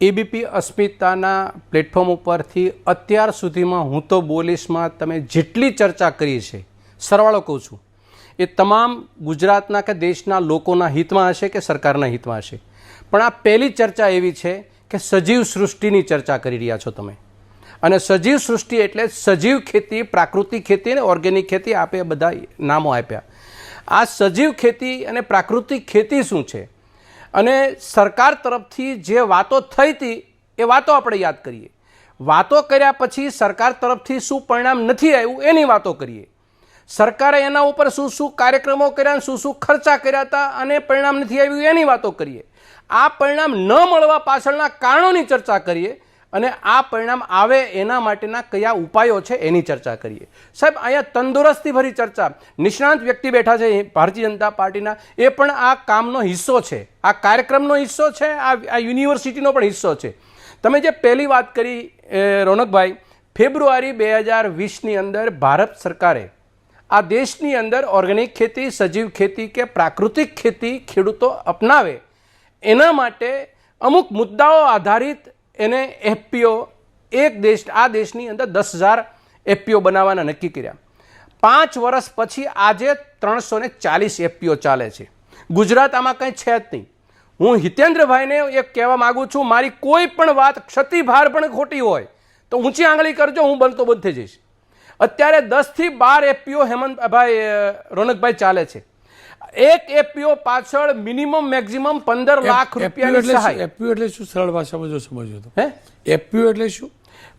ABP અસ્મિતાના platform ઉપરથી અત્યાર સુધીમાં હું તો બોલીશમાં તમે જેટલી ચર્ચા કરી છે, સરવાળો કહું છું, એ તમામ ગુજરાતના કે દેશના લોકોના હિતમાં હશે કે સરકારના હિતમાં હશે. પણ આ પહેલી ચર્ચા એવી છે કે સજીવ સૃષ્ટિની ચર્ચા કરી રહ્યા છો તમે. અને સજીવ સૃષ્ટિ એટલે સજીવ ખેતી, પ્રાકૃતિક ખેતી અને ઓર્ગેનિક ખેતી આપે બધા નામો આપ્યા. આ સજીવ ખેતી અને પ્રાકૃતિક ખેતી શું છે? અને સરકાર તરફથી જે વાતો થઈ હતી, એ વાતો આપણે યાદ કરીએ. વાતો કર્યા પછી સરકાર તરફથી શું પરિણામ નથી આવ્યું, એની વાતો કરીએ. સરકારે એના ઉપર શું શું કાર્યક્રમો કર્યા શું શું ખર્ચા કર્યા હતા અને પરિણામ નથી આવ્યું, એની વાતો કરીએ. આ પરિણામ ન મળવા પાછળના કારણોની ચર્ચા કરીએ અને આ પરિણામ આવે એના માટેના કયા ઉપાયો છે એની ચર્ચા કરીએ. સાહેબ, અહીંયા તંદુરસ્તી ભરી ચર્ચા. નિષ્ણાંત વ્યક્તિ બેઠા છે ભારતીય જનતા પાર્ટીના. એ પણ આ કામનો હિસ્સો છે. આ કાર્યક્રમનો હિસ્સો છે, આ યુનિવર્સિટીનો પણ હિસ્સો છે. તમે જે પહેલી વાત કરી રોનકભાઈ, ફેબ્રુઆરી બે હજાર વીસની અંદર ભારત સરકારે આ દેશની અંદર ઓર્ગેનિક ખેતી, સજીવ ખેતી કે પ્રાકૃતિક ખેતી ખેડૂતો અપનાવે એના માટે અમુક મુદ્દાઓ આધારિત એને એફપીઓ, એક દેશ, આ દેશની અંદર દસ હજાર એફપીઓ બનાવવાના નક્કી કર્યા. પાંચ વર્ષ પછી આજે ત્રણસો ને ચાલીસ એફપીઓ ચાલે છે. ગુજરાત આમાં કંઈ છે જ નહીં. હું હિતેન્દ્રભાઈને એક કહેવા માગું છું, મારી કોઈ પણ વાત ક્ષતિભાર પણ ખોટી હોય, તો ઊંચી આંગળી કરજો, હું બનતો બંધ થઈ જઈશ. અત્યારે દસથી બાર એફપીઓ હેમંતભાઈ રોનકભાઈ ચાલે છે. એક એપીઓ પાછળ મિનિમમ મેક્સિમમ પંદર લાખ રૂપિયાની સહાય. એફપીઓ એટલે શું? સરળ ભાષામાં જો સમજો તો. હે? એપીઓ એટલે શું?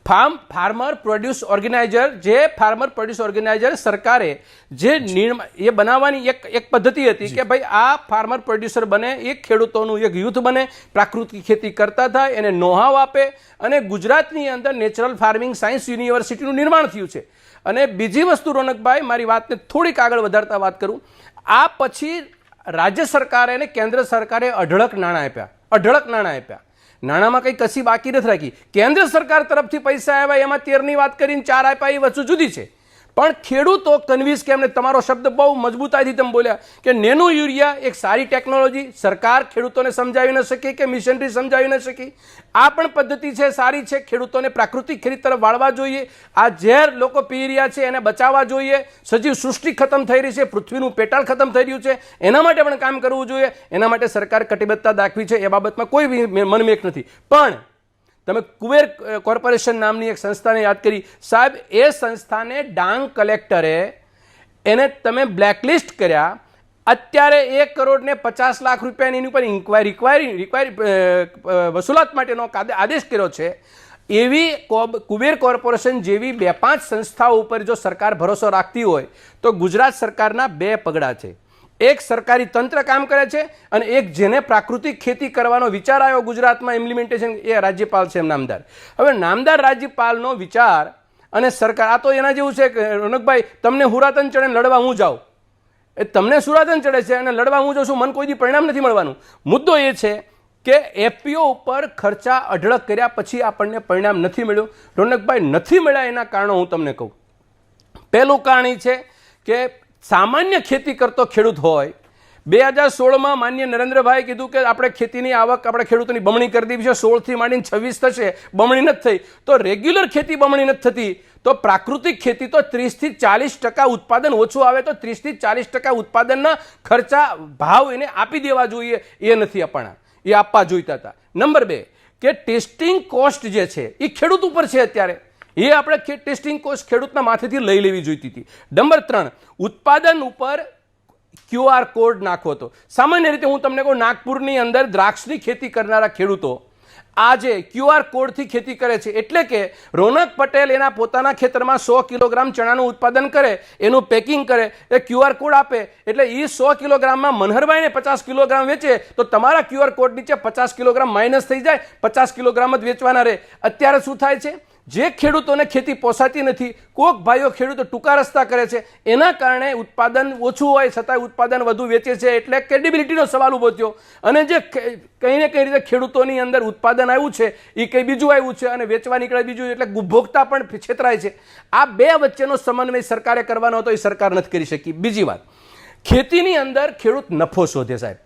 ફાર્મ ફાર્મર પ્રોડ્યુસ ઓર્ગેનાઇઝર જે ફાર્મર પ્રોડ્યુસ ઓર્ગેનાઇઝર સરકારે જે એ બનાવવાની એક એક પદ્ધતિ હતી કે ભાઈ આ ફાર્મર પ્રોડ્યુસર બને એ ખેડૂતોનું એક યુથ બને પ્રાકૃતિક ખેતી કરતા થાય એને નોહાવ આપે અને ગુજરાતની અંદર નેચરલ ફાર્મિંગ સાયન્સ યુનિવર્સિટીનું નિર્માણ થયું છે. અને બીજી વસ્તુ રોનકભાઈ મારી વાતને થોડીક આગળ વધારતા વાત કરું. આ પછી રાજ્ય સરકારે અને કેન્દ્ર સરકારે અઢળક નાણાં આપ્યા. અઢળક નાણાં આપ્યા. નાણાંમાં કંઈ કશી બાકી નથી રાખી. કેન્દ્ર સરકાર તરફથી પૈસા આવ્યા, એમાં તેરની વાત કરીને ચાર આપ્યા, એ વસ્તુ જુદી છે. પણ ખેડૂતો કન્વિન્સ કે એમને તમારો શબ્દ બહુ મજબૂતાઈથી તમે બોલ્યા કે નેનો યુરિયા એક સારી ટેકનોલોજી, સરકાર ખેડૂતોને સમજાવી ન શકી કે મિશનરી સમજાવી ન શકી? આ પણ પદ્ધતિ છે, સારી છે, ખેડૂતોને પ્રાકૃતિક ખેતી તરફ વાળવા જોઈએ. આ ઝેર લોકો પી રહ્યા છે, એને બચાવવા જોઈએ. સજીવ સૃષ્ટિ ખતમ થઈ રહી છે, પૃથ્વીનું પેટાળ ખતમ થઈ રહ્યું છે. એના માટે પણ કામ કરવું જોઈએ. એના માટે સરકાર કટિબદ્ધતા દાખવી છે. એ બાબતમાં કોઈ મનમેક નથી. પણ તમે કુબેર કોર્પોરેશન નામની એક સંસ્થાને યાદ કરી. સાહેબ, એ સંસ્થાને ડાંગ કલેક્ટરે એને તમે બ્લેકલિસ્ટ કર્યા. અત્યારે એક કરોડને પચાસ લાખ રૂપિયાની એની ઉપર ઇન્કવાયરી રિક્વાયરી રિક્વાયરી વસૂલાત માટેનો આદેશ કર્યો છે. એવી કોબ- કુબેર કોર્પોરેશન જેવી બે પાંચ સંસ્થાઓ ઉપર જો સરકાર ભરોસો રાખતી હોય, તો ગુજરાત સરકારના બે પગડા છે. એક સરકારી તંત્ર કામ કરે છે અને એક જેને પ્રાકૃતિક ખેતી કરવાનો વિચાર આવ્યો ગુજરાતમાં ઇમ્પ્લિમેન્ટેશન એ રાજ્યપાલ છે નામદાર. હવે નામદાર રાજ્યપાલનો વિચાર અને સરકાર, આ તો એના જેવું છે કે, રોનકભાઈ, તમને હુરાતન ચડે લડવા હું જાઉં. એ તમને સુરાતન ચડે છે અને લડવા હું જાઉં છું, મને કોઈ પરિણામ નથી મળવાનું. મુદ્દો એ છે કે એફપીઓ ઉપર ખર્ચા અઢળક કર્યા પછી આપણને પરિણામ નથી મળ્યું. રોનકભાઈ, નથી મળ્યા એના કારણો હું તમને કહું. પહેલું કારણ એ છે કે સામાન્ય ખેતી કરતો ખેડૂત હોય, બે હજાર સોળમાં માન્ય નરેન્દ્રભાઈ કીધું કે આપણે ખેતીની આવક આપણે ખેડૂતોની બમણી કરી દીધી છે, સોળથી માંડીને છવ્વીસ થશે, બમણી નથી થઈ. તો રેગ્યુલર ખેતી બમણી નથી થતી, તો પ્રાકૃતિક ખેતી તો ત્રીસથી ચાલીસ ટકા ઉત્પાદન ઓછું આવે, તો ત્રીસથી ચાલીસ ટકા ઉત્પાદનના ખર્ચા ભાવ એને આપી દેવા જોઈએ, એ નથી આપણા એ આપવા જોઈતા હતા. નંબર બે, કે ટેસ્ટિંગ કોસ્ટ જે છે, એ ખેડૂત ઉપર છે અત્યારે. એ આપણે ટેસ્ટિંગ કોસ્ટ ખેડૂતના માથેથી લઈ લેવી જોઈતી હતી. નંબર ત્રણ, ઉત્પાદન ઉપર ક્યુઆર કોડ નાખવો હતો સામાન્ય રીતે હું તમને કહું, નાગપુરની અંદર દ્રાક્ષની ખેતી કરનારા ખેડૂતો આજે ક્યુઆર કોડથી ખેતી કરે છે. એટલે કે રોનક પટેલ એના પોતાના ખેતરમાં સો કિલોગ્રામ ચણાનું ઉત્પાદન કરે, એનું પેકિંગ કરે, એ ક્યુઆર કોડ આપે. એટલે એ સો કિલોગ્રામમાં મનહરભાઈને પચાસ કિલોગ્રામ વેચે, તો તમારા ક્યુઆર કોડ નીચે પચાસ કિલોગ્રામ માઇનસ થઈ જાય, પચાસ કિલોગ્રામ જ વેચવાના રહે. અત્યારે શું થાય છે? જે ખેડૂતોને ખેતી પોસાતી નથી, કોક ભાઈઓ ખેડૂતો ટૂંકા રસ્તા કરે છે, એના કારણે ઉત્પાદન ઓછું હોય છતાંય ઉત્પાદન વધુ વેચે છે એટલે ક્રેડિબિલિટીનો સવાલ ઊભો થયો. અને જે કંઈ ને કંઈ રીતે ખેડૂતોની અંદર ઉત્પાદન આવ્યું છે એ કંઈ બીજું આવ્યું છે અને વેચવા નીકળે બીજું એટલે ઉપભોક્તા પણ છેતરાય છે. આ બે વચ્ચેનો સમન્વય સરકારે કરવાનો હતો એ સરકાર નથી કરી શકી. બીજી વાત, ખેતીની અંદર ખેડૂત નફો શોધે સાહેબ.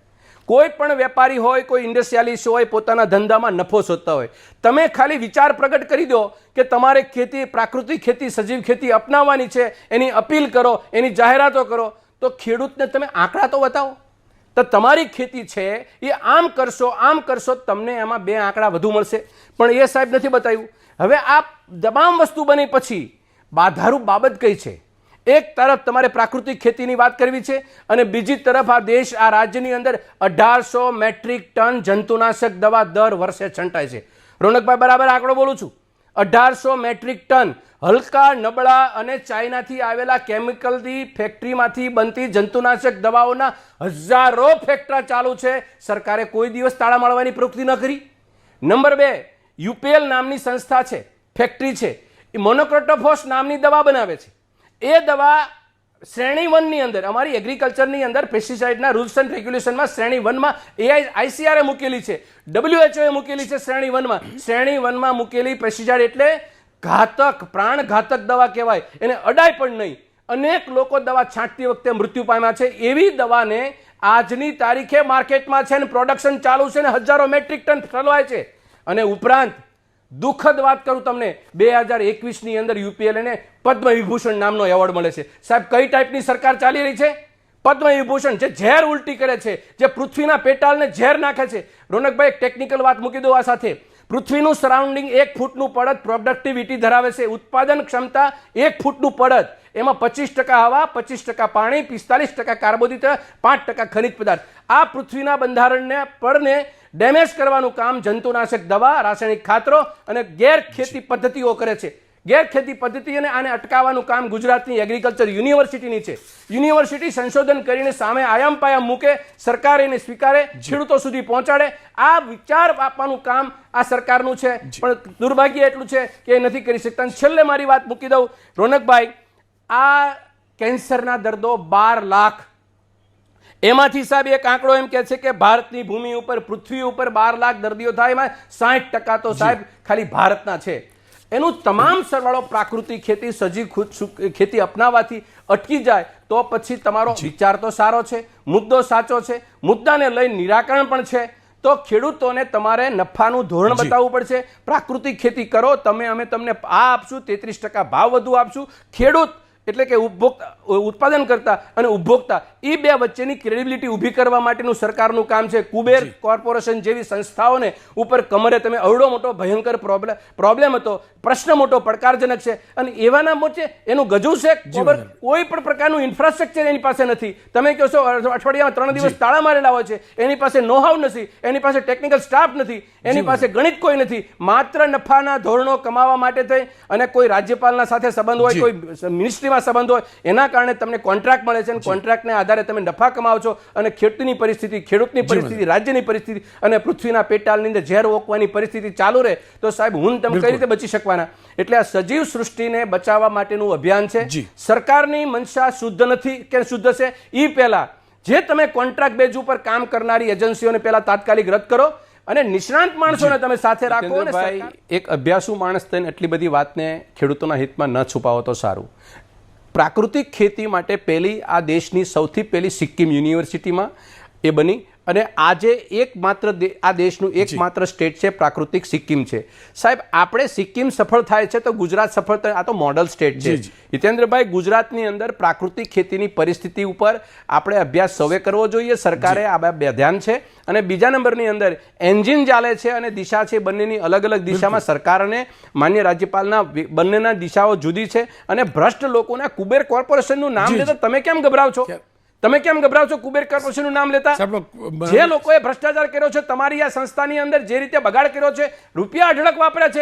કોઈ પણ વેપારી હોય, કોઈ ઇન્ડસ્ટ્રીયાલિસ્ટ હોય, પોતાના ધંધામાં નફો શોધતા હોય. તમે ખાલી વિચાર પ્રગટ કરી દો કે તમારે ખેતી, પ્રાકૃતિક ખેતી, સજીવ ખેતી અપનાવવાની છે, એની અપીલ કરો, એની જાહેરાતો કરો, તો ખેડૂતને તમે આંકડા તો બતાવો. તો તમારી ખેતી છે, એ આમ કરશો આમ કરશો, તમને એમાં બે આંકડા વધુ મળશે. પણ એ સાહેબ નથી બતાવ્યું. હવે આ તમામ વસ્તુ બની પછી બાધારૂપ બાબત કઈ છે? એક તરફ તમારે પ્રાકૃતિક ખેતીની વાત કરવી છે અને બીજી તરફ આ દેશ આ રાજ્યની અંદર અઢારસો મેટ્રિક ટન જંતુનાશક દવા દર વર્ષે છંટાય છે. રોનકભાઈ, બરાબર આંકડો બોલું છું. અઢારસો મેટ્રિક ટન હલકા નબળા અને ચાઇનાથી આવેલા કેમિકલથી ફેક્ટરીમાંથી બનતી જંતુનાશક દવાઓના હજારો ફેક્ટરા ચાલુ છે. સરકારે કોઈ દિવસ તાળા મારવાની પ્રવૃત્તિ ન કરી. નંબર બે, યુપીએલ નામની સંસ્થા છે, ફેક્ટરી છે. એ મોનોક્રોટોફોસ નામની દવા બનાવે છે. એ દવા શ્રેણી વનની અંદર, અમારી એગ્રીકલ્ચરની અંદર પેસ્ટિસાઇડના રૂલ્સ એન્ડ રેગ્યુલેશનમાં શ્રેણી વનમાં એઆઈ આઈસીઆરએ મૂકેલી છે. ડબલ્યુએચઓએ મૂકેલી છે શ્રેણી વનમાં. શ્રેણી વનમાં મૂકેલી પેસ્ટિસાઇડ એટલે ઘાતક, પ્રાણઘાતક દવા કહેવાય. એને અડાય પણ નહીં. અનેક લોકો દવા છાંટતી વખતે મૃત્યુ પામ્યા છે. એવી દવાને આજની તારીખે માર્કેટમાં છે ને પ્રોડક્શન ચાલુ છે ને હજારો મેટ્રિક ટન ફેલવાય છે. અને ઉપરાંત દુઃખદ વાત કરું તમને, બે હજાર એકવીસની અંદર યુપીએલને પદ્મ વિભૂષણ નામનો એવોર્ડ મળે છે. સાહેબ, કઈ ટાઈપની સરકાર ચાલી રહી છે? પદ્મ વિભૂષણ જે ઝેર ઉલટી કરે છે, જે પૃથ્વીના પેટાળને ઝેર નાખે છે. રોનકભાઈ, એક ટેકનિકલ વાત મૂકી દો આ સાથે. પૃથ્વીનું સરાઉન્ડિંગ એક ફૂટનું પડત પ્રોડક્ટિવિટી ધરાવે છે. ઉત્પાદન ક્ષમતા એક ફૂટનું પડત એમાં પચીસ ટકા હવા પચીસ ટકા પાણી પિસ્તાલીસ ટકા કાર્બોદિત પાંચ ટકા ખનિજ પદાર્થ. આ પૃથ્વીના બંધારણને પડને ડેમેજ કરવાનું કામ જંતુનાશક દવા રાસાયણિક ખાતરો અને ગેરખેતી પદ્ધતિઓ કરે છે. ગેરખેતી પદ્ધતિ અને આને અટકાવવાનું કામ ગુજરાતની એગ્રીકલ્ચર યુનિવર્સિટીની છે. યુનિવર્સિટી સંશોધન કરીને સામે આયામ પાયામ મૂકે સરકાર એને સ્વીકારે ખેડૂતો સુધી પહોંચાડે. આ વિચાર આપવાનું કામ આ સરકારનું છે. પણ દુર્ભાગ્ય એટલું છે કે એ નથી કરી શકતા. અને છેલ્લે મારી વાત મૂકી દઉં. રોનકભાઈ આ કેન્સરના દર્દો બાર લાખ. એમાંથી સાહેબ એક આંકડો એમ કહે છે કે ભારતની ભૂમિ ઉપર પૃથ્વી ઉપર બાર લાખ દર્દીઓ થાય એમાં સાઠ ટકા તો સાહેબ ખાલી ભારતના છે. એનું તમામ સરવાળો પ્રાકૃતિક ખેતી સજીવ ખુદ ખેતી અપનાવવાથી અટકી જાય તો પછી તમારો વિચાર તો સારો છે મુદ્દો સાચો છે મુદ્દાને લઈ નિરાકરણ પણ છે. તો ખેડૂતોને તમારે નફાનું ધોરણ બતાવવું પડશે. પ્રાકૃતિક ખેતી કરો તમે અમે તમને આ આપશું તેત્રીસ ટકા ભાવ વધુ આપશું. ખેડૂત એટલે કે ઉપભોક્તા ઉત્પાદન કરતા અને ઉપભોક્તા એ બે વચ્ચેની ક્રેડિબિલિટી ઊભી કરવા માટેનું સરકારનું કામ છે. કુબેર કોર્પોરેશન જેવી સંસ્થાઓને ઉપર કમરે તમે અવડો મોટો ભયંકર પ્રોબ્લેમ પ્રોબ્લેમ હતો. પ્રશ્ન મોટો પડકારજનક છે. અને એવાના મોચે એનું ગજુ છે કોઈ પણ પ્રકારનું ઇન્ફ્રાસ્ટ્રક્ચર એની પાસે નથી. તમે કહો છો અઠવાડિયામાં ત્રણ દિવસ તાળા મારેલા હોય છે. એની પાસે નોહાવ નથી. એની પાસે ટેકનિકલ સ્ટાફ નથી. એની પાસે ગણિત કોઈ નથી. માત્ર નફાના ધોરણો કમાવા માટે થઈ અને કોઈ રાજ્યપાલના સાથે સંબંધ હોય કોઈ મિનિસ્ટ્રીમાં સંબંધ હોય એના કારણે તમને કોન્ટ્રાક્ટ મળે છે અને કોન્ટ્રાક્ટને આધારે તમે નફા કમાવો છો અને ખેડૂતની પરિસ્થિતિ ખેડૂતની પરિસ્થિતિ રાજ્યની પરિસ્થિતિ અને પૃથ્વીના પેટાલની અંદર ઝેર ઓકવાની પરિસ્થિતિ ચાલુ રહે તો સાહેબ હું તમે કઈ રીતે બચી શકવાના? એટલે આ સજીવ સૃષ્ટિને બચાવવા માટેનું અભિયાન છે. સરકારની મનસા શુદ્ધ નથી કે શુદ્ધ છે એ પહેલા. જે તમે કોન્ટ્રાક્ટ બેઝ ઉપર કામ કરનારી એજન્સીઓને પહેલા તાત્કાલિક રદ કરો અને નિષ્ણાંત માણસોને તમે સાથે રાખો અને સરકાર- એક અભ્યાસુ માણસ થઈને એટલી બધી વાતને ખેડૂતોના હિતમાં ન છુપાવો તો સારું. પ્રાકૃતિક ખેતી માટે પહેલી આ દેશની સૌથી પહેલી સિક્કિમ યુનિવર્સિટીમાં એ બની. અને આજે એકમાત્ર આ દેશનું એકમાત્ર સ્ટેટ છે પ્રાકૃતિક સિક્કિમ છે. સાહેબ આપણે સિક્કિમ સફળ થાય છે તો ગુજરાત સફળ થાય આ તો મોડલ સ્ટેટ છે. હિતેન્દ્રભાઈ ગુજરાતની અંદર પ્રાકૃતિક ખેતીની પરિસ્થિતિ ઉપર આપણે અભ્યાસ સૌએ કરવો જોઈએ સરકારે આ બે ધ્યાન છે. અને બીજા નંબરની અંદર એન્જિન ચાલે છે અને દિશા છે બંનેની અલગ અલગ દિશામાં સરકાર અને માન્ય રાજ્યપાલના બંનેના દિશાઓ જુદી છે. અને ભ્રષ્ટ લોકોના કુબેર કોર્પોરેશનનું નામ લેતા તમે કેમ ગભરાવ છો? તમે કેમ ગભરાવ છો કુબેર કોર્પોરેશનનું નામ લેતા? જે લોકોએ ભ્રષ્ટાચાર કર્યો છે તમારી આ સંસ્થાની અંદર જે રીતે બગાડ કર્યો છે રૂપિયા અઢળક વાપર્યા છે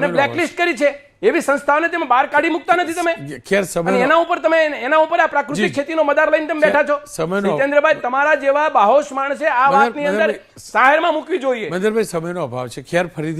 અને બ્લેકલિસ્ટ કરી છે. એવી સંસ્થાઓને તમે બહાર કાઢી મૂકતા નથી તમે? ખેર અને સમય એના ઉપર તમે એના ઉપર આ પ્રાકૃતિક. ખેતીનો મદાર લઈને તમે બેઠા છો. જીતેન્દ્રભાઈ તમારા જેવા બાહોશ માણસે આ વાતની અંદર જાહેરમાં મૂકવી જોઈએ. મહેન્દ્રભાઈ સમયનો અભાવ છે. ખેર ફરીથી